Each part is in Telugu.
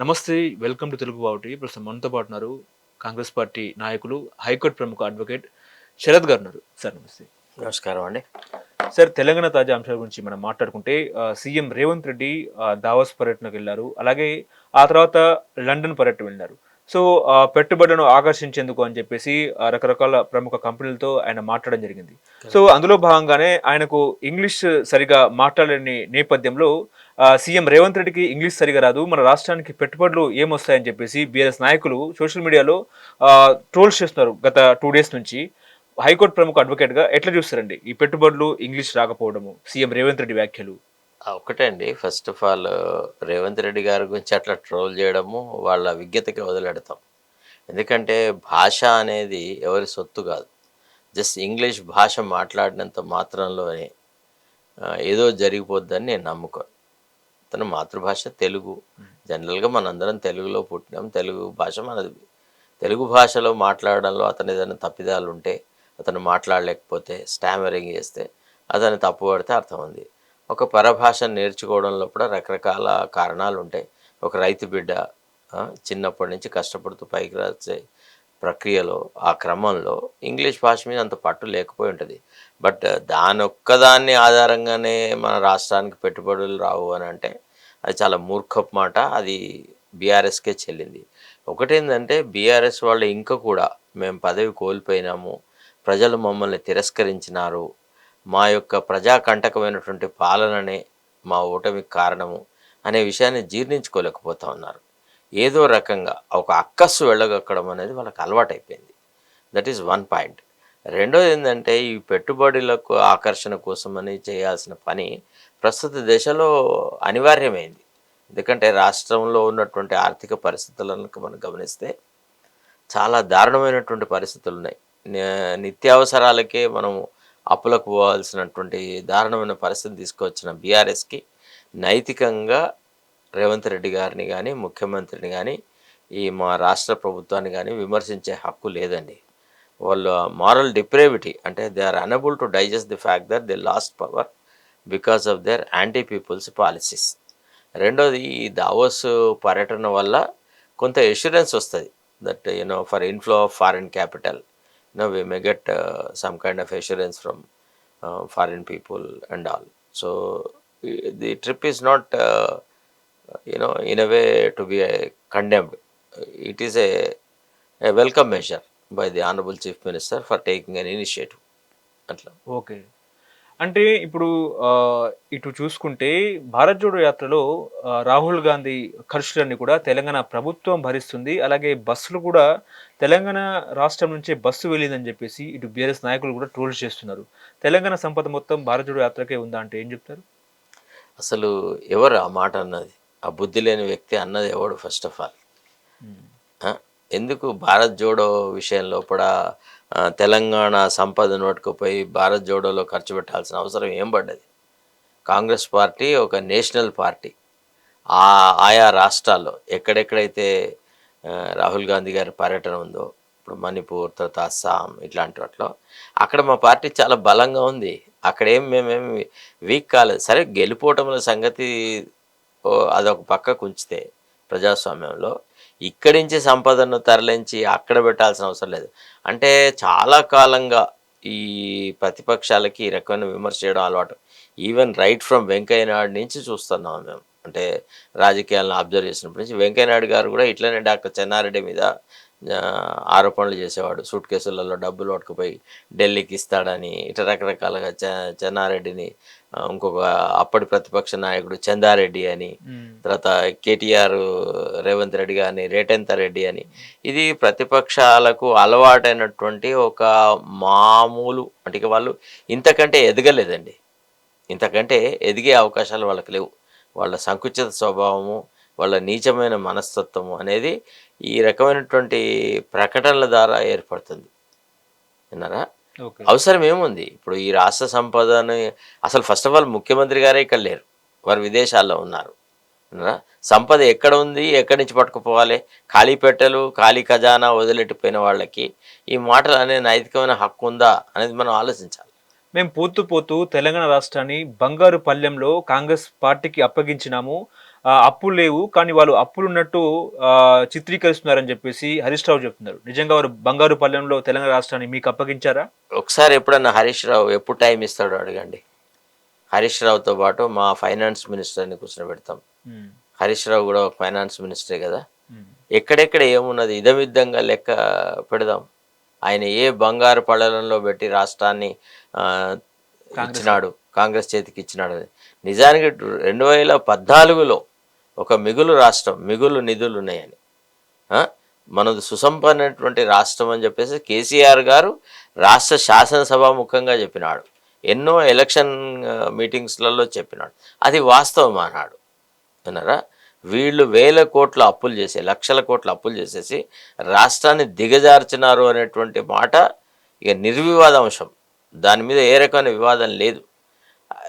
నమస్తే వెల్కమ్ టు తెలుగు బావుటి ప్రస్తుతం మనతో పాటు ఉన్నారు కాంగ్రెస్ పార్టీ నాయకులు హైకోర్టు ప్రముఖ అడ్వకేట్ శరత్ గారు ఉన్నారు. సార్ నమస్తే. నమస్కారం అండి. సార్ తెలంగాణ తాజా అంశాల గురించి మనం మాట్లాడుకుంటే సీఎం రేవంత్ రెడ్డి దావోస్ పర్యటనకు వెళ్ళారు. అలాగే ఆ తర్వాత లండన్ పర్యటన వెళ్ళారు. సో పెట్టుబడులను ఆకర్షించేందుకు అని చెప్పేసి రకరకాల ప్రముఖ కంపెనీలతో ఆయన మాట్లాడడం జరిగింది. సో అందులో భాగంగానే ఆయనకు ఇంగ్లీష్ సరిగా మాట్లాడలేని నేపథ్యంలో సీఎం రేవంత్ రెడ్డికి ఇంగ్లీష్ సరిగా రాదు. మన రాష్ట్రానికి పెట్టుబడులు ఏమొస్తాయని చెప్పేసి బీఆర్ఎస్ నాయకులు సోషల్ మీడియాలో ట్రోల్స్ చేస్తున్నారు గత టూ డేస్ నుంచి. హైకోర్టు ప్రముఖ అడ్వకేట్గా ఎట్లా చూస్తారండి ఈ పెట్టుబడులు ఇంగ్లీష్ రాకపోవడము? సీఎం రేవంత్ రెడ్డి వ్యాఖ్యలు. ఒకటే అండి. First of all Revanth Reddy గారి గురించి అట్లా ట్రోల్ చేయడము వాళ్ళ విజ్ఞతకి వదిలేడతాం. ఎందుకంటే భాష అనేది ఎవరి సొత్తు కాదు. జస్ట్ ఇంగ్లీష్ భాష మాట్లాడినంత మాత్రంలోనే ఏదో జరిగిపోద్దని నేను నమ్ముకోను. తన మాతృభాష తెలుగు. జనరల్గా మనందరం తెలుగులో పుట్టినాం. తెలుగు భాష మనది. తెలుగు భాషలో మాట్లాడడంలో అతని ఏదైనా తప్పిదాలు ఉంటే అతను మాట్లాడలేకపోతే స్టామరింగ్ చేస్తే అతను తప్పు పడితే అర్థం ఉంది. ఒక పరభాషను నేర్చుకోవడంలో కూడా రకరకాల కారణాలు ఉంటాయి. ఒక రైతు బిడ్డ చిన్నప్పటి నుంచి కష్టపడుతూ పైకి రాసే ప్రక్రియలో ఆ క్రమంలో ఇంగ్లీష్ భాష మీద అంత పట్టు లేకపోయి ఉంటుంది. బట్ దాని ఒక్కదాన్ని ఆధారంగానే మన రాష్ట్రానికి పెట్టుబడులు రావు అని అంటే అది చాలా మూర్ఖపు మాట. అది బీఆర్ఎస్కే చెల్లింది. ఒకటేంటంటే బీఆర్ఎస్ వాళ్ళు ఇంకా కూడా మేము పదవి కోల్పోయినాము ప్రజలు మమ్మల్ని తిరస్కరించినారు. మా యొక్క ప్రజాకంటకమైనటువంటి పాలననే మా ఓటమికి కారణము అనే విషయాన్ని జీర్ణించుకోలేకపోతా ఉన్నారు. ఏదో రకంగా ఒక అక్కస్సు వెళ్ళగక్కడం అనేది వాళ్ళకి అలవాటైపోయింది. దట్ ఈస్ వన్ పాయింట్ రెండోది ఏంటంటే ఈ పెట్టుబడులకు ఆకర్షణ కోసమని చేయాల్సిన పని ప్రస్తుత దశలో అనివార్యమైంది. ఎందుకంటే రాష్ట్రంలో ఉన్నటువంటి ఆర్థిక పరిస్థితులను మనం గమనిస్తే చాలా దారుణమైనటువంటి పరిస్థితులు ఉన్నాయి. నిత్యావసరాలకే మనం అప్పులకు పోవాల్సినటువంటి దారుణమైన పరిస్థితి తీసుకొచ్చిన బీఆర్ఎస్కి నైతికంగా రేవంత్ రెడ్డి గారిని కానీ ముఖ్యమంత్రిని కానీ ఈ మా రాష్ట్ర ప్రభుత్వాన్ని కానీ విమర్శించే హక్కు లేదండి. వాళ్ళు మారల్ డిప్రేవిటీ అంటే they are unable to digest the fact that they lost power because of their anti people's policies రెండోది ఈ దావోస్ పర్యటన వల్ల కొంత ఎష్యూరెన్స్ వస్తుంది. That you know for inflow of foreign capital you know we may get some kind of assurance from foreign people and all so the trip is not you know in a way to be condemned it is a a welcome measure by the honorable chief minister for taking an initiative. అట్లా. ఓకే అంటే ఇప్పుడు ఇటు చూసుకుంటే భారత్ జోడో యాత్రలో రాహుల్ గాంధీ ఖర్చులన్నీ కూడా తెలంగాణ ప్రభుత్వం భరిస్తుంది. అలాగే బస్సులు కూడా తెలంగాణ రాష్ట్రం నుంచే బస్సు వెళ్ళిందని చెప్పేసి ఇటు బీఆర్ఎస్ నాయకులు కూడా ట్రోల్స్ చేస్తున్నారు. తెలంగాణ సంపద మొత్తం భారత్ జోడో యాత్రకే ఉందా అంటే ఏం చెప్తారు? అసలు ఎవరు ఆ మాట అన్నది? ఆ బుద్ధి లేని వ్యక్తి అన్నది ఎవడు ఫస్ట్ ఆఫ్ ఆల్ ఎందుకు భారత్ జోడో విషయంలో కూడా తెలంగాణ సంపదను పట్టుకుపోయి భారత్ జోడోలో ఖర్చు పెట్టాల్సిన అవసరం ఏం పడ్డది? కాంగ్రెస్ పార్టీ ఒక నేషనల్ పార్టీ. ఆ ఆయా రాష్ట్రాల్లో ఎక్కడెక్కడైతే రాహుల్ గాంధీ గారి పర్యటన ఉందో ఇప్పుడు మణిపూర్ తర్వాత అస్సాం ఇట్లాంటి వాటిలో అక్కడ మా పార్టీ చాలా బలంగా ఉంది. అక్కడేం మేమేమి వీక్ కాలేదు. సరే గెలిపోవటముల సంగతి అదొక పక్కకు ఉంచితే ప్రజాస్వామ్యంలో. ఇక్కడి నుంచి సంపదను తరలించి అక్కడ పెట్టాల్సిన అవసరం లేదు. అంటే చాలా కాలంగా ఈ ప్రతిపక్షాలకి ఈ రకమైన విమర్శ చేయడం అలవాటు. Even right from Venkaiah Naidu నుంచి చూస్తున్నాం మేము. అంటే రాజకీయాలను అబ్జర్వ్ చేసినప్పటి నుంచి వెంకయ్య నాయుడు గారు కూడా ఇట్లనే డాక్టర్ చెన్నారెడ్డి మీద ఆరోపణలు చేసేవాడు. సూట్ కేసులలో డబ్బులు పట్టుకుపోయి ఢిల్లీకి ఇస్తాడని ఇట్లా రకరకాలుగా చె చెన్నారెడ్డిని ఇంకొక అప్పటి ప్రతిపక్ష నాయకుడు చందారెడ్డి అని తర్వాత కేటీఆర్ రేవంత్ రెడ్డి గారిని రేటెంత రెడ్డి అని. ఇది ప్రతిపక్షాలకు అలవాటైనటువంటి ఒక మామూలు అంటే వాళ్ళు ఇంతకంటే ఎదగలేదండి. ఇంతకంటే ఎదిగే అవకాశాలు వాళ్ళకి లేవు. వాళ్ళ సంకుచిత స్వభావము వాళ్ళ నీచమైన మనస్తత్వము అనేది ఈ రకమైనటువంటి ప్రకటనల ద్వారా ఏర్పడుతుంది. విన్నారా? అవసరం ఏముంది? ఇప్పుడు ఈ రాష్ట్ర సంపదను అసలు ఫస్ట్ ఆఫ్ ఆల్ ముఖ్యమంత్రి గారే ఇక్కడ లేరు. వారు విదేశాల్లో ఉన్నారు? సంపద ఎక్కడ ఉంది? ఎక్కడి నుంచి పట్టుకుపోవాలి? ఖాళీ పెట్టెలు ఖాళీ ఖజానా వదిలెట్టిపోయిన వాళ్ళకి ఈ మాటలు అనే నైతికమైన హక్కు ఉందా అనేది మనం ఆలోచించాలి. మేము పోతూ పోతూ తెలంగాణ రాష్ట్రాన్ని బంగారు పల్లెంలో కాంగ్రెస్ పార్టీకి అప్పగించినాము. అప్పులు లేవు కానీ వాళ్ళు అప్పులు ఉన్నట్టు చిత్రీకరిస్తున్నారని చెప్పేసి హరీష్ రావు చెప్తున్నారు. నిజంగా వారు బంగారు పల్లెంలో తెలంగాణ రాష్ట్రాన్ని మీకు అప్పగించారా? ఒకసారి ఎప్పుడన్నా హరీష్ రావు ఎప్పుడు టైం ఇస్తాడో అడగండి. హరీష్ రావుతో పాటు మా ఫైనాన్స్ మినిస్టర్ని కూర్చోబెడతాం. ఉమ్, హరీష్ రావు కూడా ఒక ఫైనాన్స్ మినిస్టరే కదా. ఎక్కడెక్కడ ఏమున్నది ఇదమిద్దంగా లెక్క పెడదాం. ఆయన ఏ బంగారు పళ్ళలలో పెట్టి రాష్ట్రాన్ని ఇచ్చినాడు కాంగ్రెస్ చేతికి ఇచ్చినాడు అని. నిజానికి రెండు వేల పద్నాలుగులో ఒక మిగులు రాష్ట్రం మిగులు నిధులు ఉన్నాయని. మనది సుసంపన్నటువంటి రాష్ట్రం అని చెప్పేసి కేసీఆర్ గారు రాష్ట్ర శాసనసభ ముఖంగా చెప్పినాడు. ఎన్నో ఎలక్షన్ మీటింగ్స్లలో చెప్పినాడు. అది వాస్తవం అన్నాడు విన్నారా? వీళ్ళు వేల కోట్ల అప్పులు చేసి లక్షల కోట్ల అప్పులు చేసేసి రాష్ట్రాన్ని దిగజార్చినారు అనేటువంటి మాట ఇక నిర్వివాద అంశం దాని మీద ఏ రకమైన వివాదం లేదు.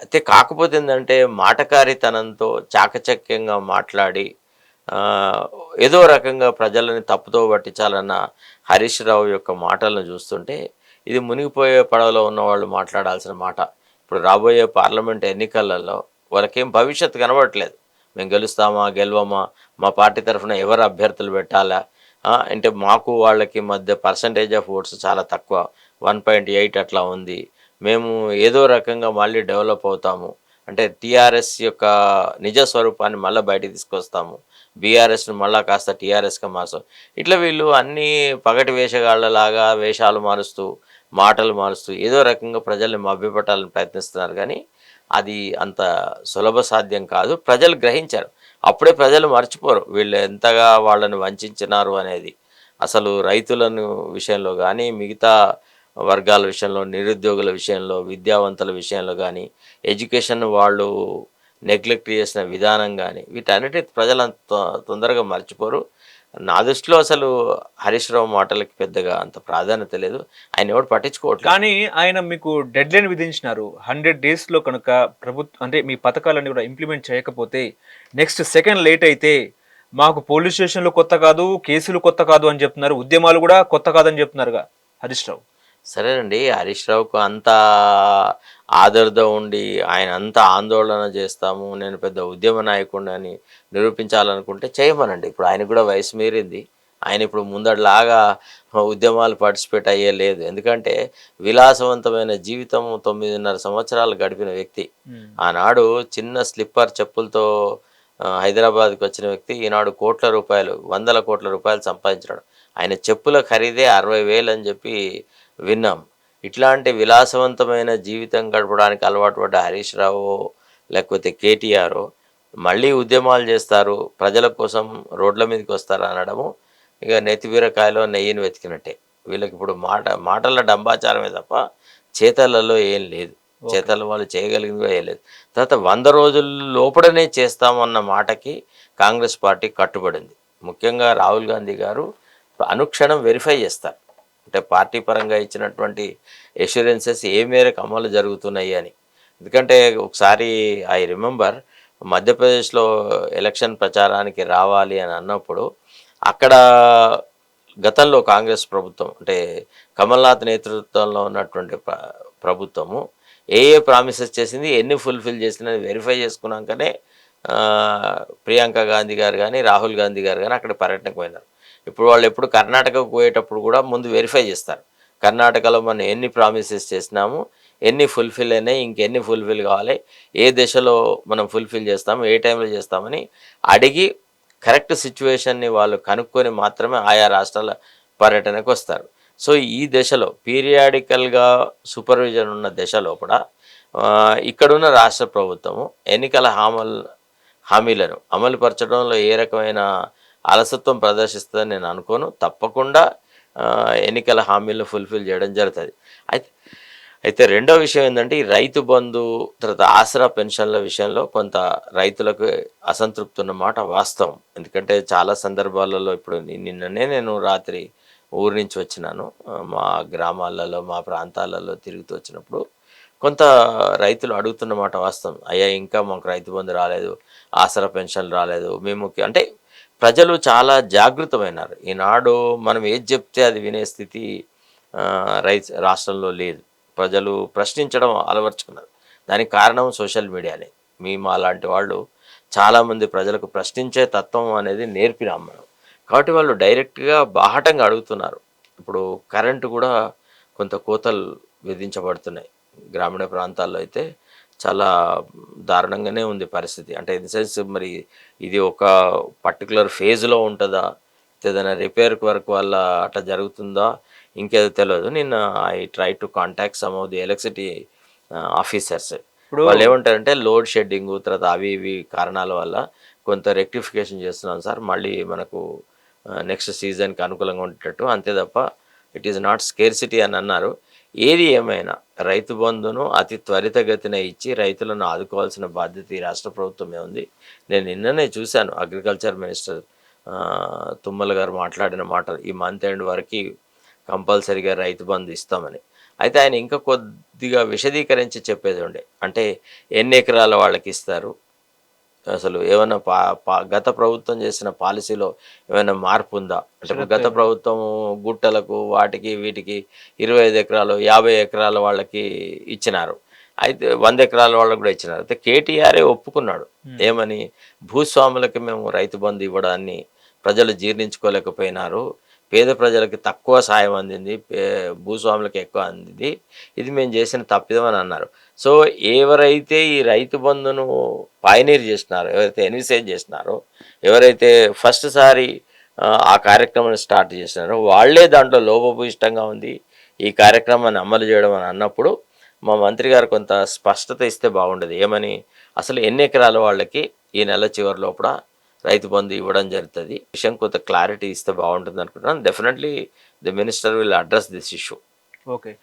అయితే కాకపోతే ఏంటంటే మాటకారితనంతో చాకచక్యంగా మాట్లాడి ఏదో రకంగా ప్రజలని తప్పుతో పట్టించాలన్న హరీష్ రావు యొక్క మాటలను చూస్తుంటే ఇది మునిగిపోయే పడవలో ఉన్న వాళ్ళు మాట్లాడాల్సిన మాట. ఇప్పుడు రాబోయే పార్లమెంట్ ఎన్నికలలో వాళ్ళకేం భవిష్యత్తు కనబడట్లేదు. మేము గెలుస్తామా గెలవమా మా పార్టీ తరఫున ఎవరు అభ్యర్థులు పెట్టాలా? అంటే మాకు వాళ్ళకి మధ్య పర్సంటేజ్ ఆఫ్ ఓట్స్ చాలా తక్కువ. వన్ పాయింట్ ఎయిట్ అట్లా ఉంది. మేము ఏదో రకంగా మళ్ళీ డెవలప్ అవుతాము. అంటే టీఆర్ఎస్ యొక్క నిజ స్వరూపాన్ని మళ్ళీ బయటకు తీసుకొస్తాము. బీఆర్ఎస్ను మళ్ళీ కాస్త టీఆర్ఎస్గా మారుస్తాం. ఇట్లా వీళ్ళు అన్ని పగటి వేషగాళ్ళలాగా వేషాలు మారుస్తూ మాటలు మారుస్తూ ఏదో రకంగా ప్రజల్ని మభ్యపెట్టాలని ప్రయత్నిస్తున్నారు. కానీ అది అంత సులభ సాధ్యం కాదు. ప్రజలు గ్రహించారు. అప్పుడే ప్రజలు మర్చిపోరు. వీళ్ళు ఎంతగా వాళ్ళని వంచినారు అనేది. అసలు రైతులను విషయంలో కానీ మిగతా వర్గాల విషయంలో నిరుద్యోగుల విషయంలో విద్యావంతుల విషయంలో కానీ ఎడ్యుకేషన్ వాళ్ళు నెగ్లెక్ట్ చేసిన విధానం కానీ వీటన్నిటి ప్రజలు అంత తొ- తొందరగా మర్చిపోరు. నా దృష్టిలో అసలు హరీష్ రావు మాటలకి పెద్దగా అంత ప్రాధాన్యత లేదు. ఆయన ఎవరు పట్టించుకోవట్లేదు. కానీ ఆయన మీకు డెడ్ లైన్ విధించినారు. హండ్రెడ్ డేస్లో కనుక ప్రభుత్వం అంటే మీ పథకాలన్నీ కూడా ఇంప్లిమెంట్ చేయకపోతే నెక్స్ట్ సెకండ్ లేట్ అయితే మాకు పోలీస్ స్టేషన్లు కొత్త కాదు కేసులు కొత్త కాదు అని చెప్తున్నారు. ఉద్యమాలు కూడా కొత్త కాదని చెప్తున్నారుగా హరీష్ రావు. సరేనండి హరీష్ రావుకు అంత ఆదరద ఉండి ఆయన అంత ఆందోళన చేస్తాము నేను పెద్ద ఉద్యమ నాయకుడిని అని నిరూపించాలనుకుంటే చేయమనండి. ఇప్పుడు ఆయన కూడా వయసు మీరింది. ఆయన ఇప్పుడు ముందడిలాగా ఉద్యమాలు పార్టిసిపేట్ అయ్యే లేదు. ఎందుకంటే విలాసవంతమైన జీవితం తొమ్మిదిన్నర సంవత్సరాలు గడిపిన వ్యక్తి. ఆనాడు చిన్న స్లిప్పర్ చెప్పులతో హైదరాబాద్కి వచ్చిన వ్యక్తి ఈనాడు కోట్ల రూపాయలు వందల కోట్ల రూపాయలు సంపాదించాడు ఆయన చెప్పుల ఖరీదే అరవై వేలు అని చెప్పి విన్నాం. ఇట్లాంటి విలాసవంతమైన జీవితం గడపడానికి అలవాటు పడ్డ హరీష్ రావు లేకపోతే కేటీఆర్ మళ్ళీ ఉద్యమాలు చేస్తారు ప్రజల కోసం రోడ్ల మీదకి వస్తారు అనడము ఇక నెత్తిబీరకాయలో నెయ్యిని వెతికినట్టే. వీళ్ళకి ఇప్పుడు మాట మాటల డంబాచారమే తప్ప చేతలలో ఏం లేదు. చేతల వాళ్ళు చేయగలిగింది కూడా ఏం లేదు. తర్వాత వంద రోజుల లోపలనే చేస్తామన్న మాటకి కాంగ్రెస్ పార్టీ కట్టుబడింది. ముఖ్యంగా రాహుల్ గాంధీ గారు అనుక్షణం వెరిఫై చేస్తారు. అంటే పార్టీ పరంగా ఇచ్చినటువంటి ఎష్యూరెన్సెస్ ఏ మేరకు అమలు జరుగుతున్నాయి అని. ఎందుకంటే ఒకసారి ఐ రిమెంబర్ మధ్యప్రదేశ్లో ఎలక్షన్ ప్రచారానికి రావాలి అని అన్నప్పుడు అక్కడ గతంలో కాంగ్రెస్ ప్రభుత్వం అంటే కమల్నాథ్ నేతృత్వంలో ఉన్నటువంటి ప్రభుత్వము ఏ ఏ ప్రామిసెస్ చేసింది ఎన్ని ఫుల్ఫిల్ చేసింది వెరిఫై చేసుకున్నాకనే ప్రియాంక గాంధీ గారు కానీ రాహుల్ గాంధీ గారు కానీ అక్కడ పర్యటనకు పోయినారు. ఇప్పుడు వాళ్ళు ఎప్పుడు కర్ణాటకకు పోయేటప్పుడు కూడా ముందు వెరిఫై చేస్తారు. కర్ణాటకలో మనం ఎన్ని ప్రామిసెస్ చేసినాము ఎన్ని ఫుల్ఫిల్ అయినాయి ఇంకెన్ని ఫుల్ఫిల్ కావాలి ఏ దశలో మనం ఫుల్ఫిల్ చేస్తాము ఏ టైంలో చేస్తామని అడిగి కరెక్ట్ సిచ్యువేషన్ని వాళ్ళు కనుక్కొని మాత్రమే ఆయా రాష్ట్రాల పర్యటనకు వస్తారు. సో ఈ దశలో పీరియాడికల్గా సూపర్విజన్ ఉన్న దశ లోపల ఇక్కడున్న రాష్ట్ర ప్రభుత్వము ఎన్నికల హామల్ హామీలను అమలుపరచడంలో ఏ రకమైన అలసత్వం ప్రదర్శిస్తుందని నేను అనుకోను. తప్పకుండా ఎన్నికల హామీలను ఫుల్ఫిల్ చేయడం జరుగుతుంది. అయితే అయితే రెండో విషయం ఏంటంటే ఈ రైతు బంధు తర్వాత ఆసరా పెన్షన్ల విషయంలో కొంత రైతులకు అసంతృప్తి ఉన్నమాట వాస్తవం. ఎందుకంటే చాలా సందర్భాలలో ఇప్పుడు నిన్ననే నేను రాత్రి ఊరి నుంచి వచ్చినాను. మా గ్రామాలలో మా ప్రాంతాలలో తిరుగుతూ వచ్చినప్పుడు కొంత రైతులు అడుగుతున్నమాట వాస్తవం. అయ్యా ఇంకా మాకు రైతు బంధు రాలేదు ఆసరా పెన్షన్ రాలేదు మేము అంటే ప్రజలు చాలా జాగృతమైనారు. ఈనాడు మనం ఏది చెప్తే అది వినే స్థితి ఆ, రైతు రాష్ట్రంలో లేదు. ప్రజలు ప్రశ్నించడం అలవర్చుకున్నారు. దానికి కారణం సోషల్ మీడియానే. మీ లాంటి వాళ్ళు చాలామంది ప్రజలకు ప్రశ్నించే తత్వం అనేది నేర్పినాం మనం కాబట్టి వాళ్ళు డైరెక్ట్గా బాహటంగా అడుగుతున్నారు. ఇప్పుడు కరెంటు కూడా కొంత కోతలు విధించబడుతున్నాయి. గ్రామీణ ప్రాంతాల్లో అయితే చాలా దారుణంగానే ఉంది పరిస్థితి. అంటే ఇన్ సెన్స్ మరి ఇది ఒక పర్టికులర్ ఫేజ్లో ఉంటుందా? ఏదైనా రిపేర్ వర్క్ వల్ల అట్లా జరుగుతుందా? ఇంకేదో తెలియదు నేను I try to contact some of the electricity officers. ఇప్పుడు వాళ్ళు ఏమంటారంటే లోడ్ షెడ్డింగ్ తర్వాత అవి ఇవి కారణాల వల్ల కొంత రెక్టిఫికేషన్ చేస్తున్నాం సార్. మళ్ళీ మనకు నెక్స్ట్ సీజన్కి అనుకూలంగా ఉండేటట్టు. అంతే తప్ప ఇట్ ఈస్ నాట్ స్కేర్సిటీ అని అన్నారు. ఏది ఏమైనా రైతు బంధును అతి త్వరితగతిన ఇచ్చి రైతులను ఆదుకోవాల్సిన బాధ్యత ఈ రాష్ట్ర ప్రభుత్వమే ఉంది. నేను నిన్ననే చూశాను అగ్రికల్చర్ మినిస్టర్ తుమ్మల గారు మాట్లాడిన మాట ఈ మంత్ ఎండ్ వరకు కంపల్సరీగా రైతు బంధు ఇస్తామని. అయితే ఆయన ఇంకా కొద్దిగా విశదీకరించి చెప్పేది ఉండే. అంటే ఎన్ని ఎకరాల వాళ్ళకి ఇస్తారు? అసలు ఏమైనా పా పా- గత ప్రభుత్వం చేసిన పాలసీలో ఏమైనా మార్పు ఉందా? అంటే గత ప్రభుత్వం గుట్టలకు వాటికి వీటికి ఇరవై ఐదు ఎకరాలు యాభై ఎకరాల వాళ్ళకి ఇచ్చినారు. అయితే వంద ఎకరాల వాళ్ళకి కూడా ఇచ్చినారు. అయితే కేటీఆరే ఒప్పుకున్నాడు. ఏమని? భూస్వాములకి మేము రైతు బంధు ఇవ్వడాన్ని ప్రజలు జీర్ణించుకోలేకపోయినారు. పేద ప్రజలకి తక్కువ సాయం అందింది భూస్వాములకు ఎక్కువ అందింది. ఇది మేము చేసిన తప్పిదం అని అన్నారు. సో ఎవరైతే ఈ రైతు బంధును పాయనీర్ చేసినారో ఎవరైతే ఎన్విసేజ్ చేసినారో ఎవరైతే ఫస్ట్ సారి ఆ, కార్యక్రమాన్ని స్టార్ట్ చేసినారో వాళ్ళే దాంట్లో లోపభూయిష్టంగా ఉంది. ఈ కార్యక్రమాన్ని అమలు చేయడం అని అన్నప్పుడు మా మంత్రి గారు కొంత స్పష్టత ఇస్తే బాగుండదు. ఏమని? అసలు ఎన్ని ఎకరాల వాళ్ళకి ఈ నెల చివరి లోపల రైతు బంధు ఇవ్వడం జరుగుతుంది. విషయం కొంత క్లారిటీ ఇస్తే బాగుంటుంది అనుకుంటున్నాను. Definitely the minister will address this issue okay